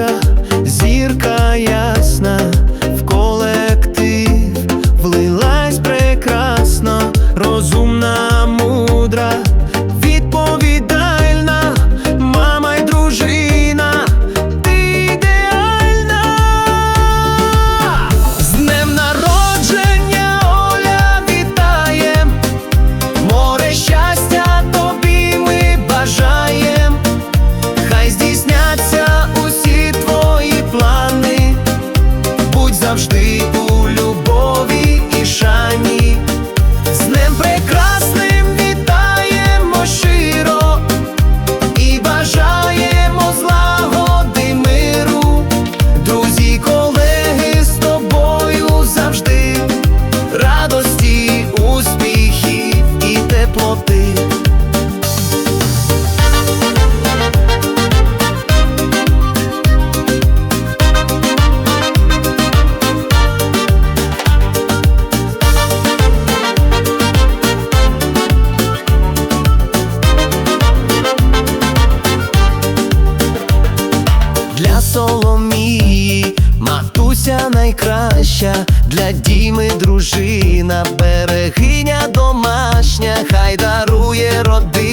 pressure успіхів і теплоти. Для соломії Матуся найкраща, для діми дружина, берегиня домашня, хай дарує родину.